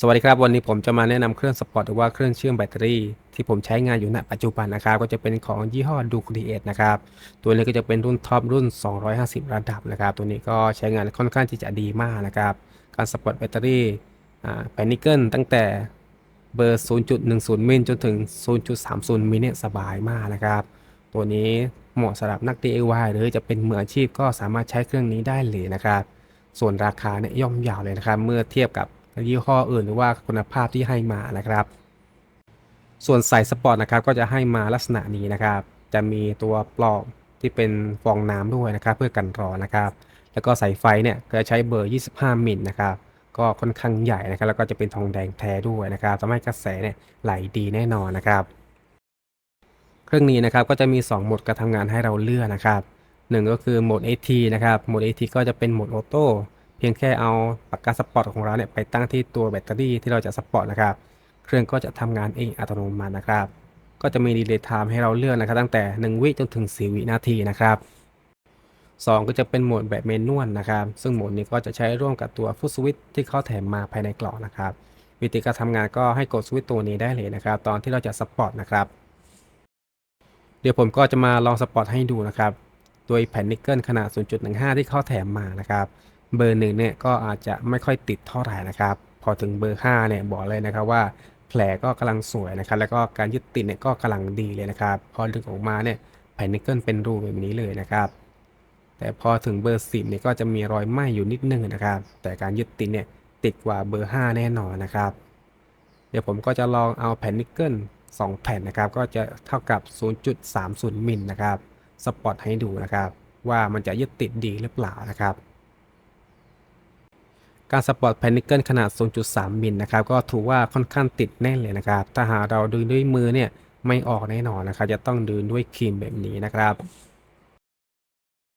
สวัสดีครับ วันนี้ผมจะมาแนะนำเครื่องสปอร์ตหรือว่าเครื่องเชื่อมแบตเตอรี่ที่ผมใช้งานอยู่ณปัจจุบันนะครับก็จะเป็นของยี่ห้อดูครีเอทนะครับตัวนี้ก็จะเป็นรุ่นท็อปรุ่น 250 ระดับนะครับ ตัวนี้ก็ใช้งานค่อนข้างที่จะดีมากนะครับ การสปอร์ตแบตเตอรี่แผ่นนิกเกิลตั้งแต่เบอร์ 0.10 มิลจนถึง 0.30 มิลเนี่ยสบายมากนะครับ ตัวนี้เหมาะสำหรับนัก DIY หรือจะเป็นมืออาชีพก็สามารถใช้เครื่องนี้ได้เลยนะครับ ส่วนราคาเนี่ยย่อมยาวเลยนะครับ เมื่อเทียบกับ ยี่ห้ออื่นหรือว่าคุณภาพที่ให้มานะครับ ส่วนสายสปอร์ตนะครับก็จะให้มาลักษณะนี้นะครับ จะมีตัวปลอกที่เป็นฟองน้ำด้วยนะครับเพื่อกันร้อนนะครับ แล้วก็สายไฟเนี่ยก็จะใช้เบอร์ 25 มิลนะครับก็ค่อนข้างใหญ่นะครับ แล้วก็จะเป็นทองแดงแท้ด้วยนะครับทำให้กระแสเนี่ยไหลดีแน่นอนนะครับ เครื่องนี้นะครับก็จะมี 2 โหมดการทำงานให้เราเลือกนะครับหนึ่งก็คือโหมด AT นะครับโหมด AT ก็จะเป็นโหมดออโต้ พียงแค่เอาปากกาสปอร์ตของเราเนี่ยไปตั้งที่ตัวแบตเตอรี่ที่เราจะสปอร์ตนะครับ เครื่องก็จะทำงานเองอัตโนมัตินะครับ ก็จะมีดีเลย์ไทม์ให้เราเลือกนะครับ ตั้งแต่ 1 วิจนถึง 4 วินาทีนะครับ2ก็จะเป็นโหมดแบบเมนวลนะครับ ซึ่งโหมดนี้ก็จะใช้ร่วมกับตัวฟุตสวิตที่เขาแถมมาภายในกล่องนะครับ วิธีการทำงานก็ให้กดสวิตตัวนี้ได้เลยนะครับ ตอนที่เราจะสปอร์ตนะครับ เดี๋ยวผมก็จะมาลองสปอร์ตให้ดูนะครับ โดยแผ่นนิกเกิลขนาด 0.15 ที่เขาแถมมานะครับ เบอร์หนึ่งเนี่ยก็อาจจะไม่ค่อยติดเท่าไหร่นะครับ พอถึงเบอร์5เนี่ยบอกเลยนะครับว่าแผลก็กำลังสวยนะครับ แล้วก็การยึดติดเนี่ยก็กำลังดีเลยนะครับ พอดึงออกมาเนี่ยแผ่นนิกเกิลเป็นรูแบบนี้เลยนะครับ แต่พอถึงเบอร์10เนี่ยก็จะมีรอยไหม้อยู่นิดนึงนะครับ แต่การยึดติดเนี่ยติดกว่าเบอร์ 5 แน่นอนนะครับ เดี๋ยวผมก็จะลองเอาแผ่นนิกเกิล2 แผ่นนะครับ ก็จะเท่ากับ 0.30มิลนะครับสปอตให้ดูนะครับ ว่ามันจะยึดติดดีหรือเปล่านะครับ การสปอร์ตแผ่นนิกเกิลขนาด 0.3 มิลนะครับ ก็ถือว่าค่อนข้างติดแน่นเลยนะครับ ถ้าหากเราดึงด้วยมือเนี่ยไม่ออกแน่นอนนะครับ จะต้องดึงด้วยครีมแบบนี้นะครับ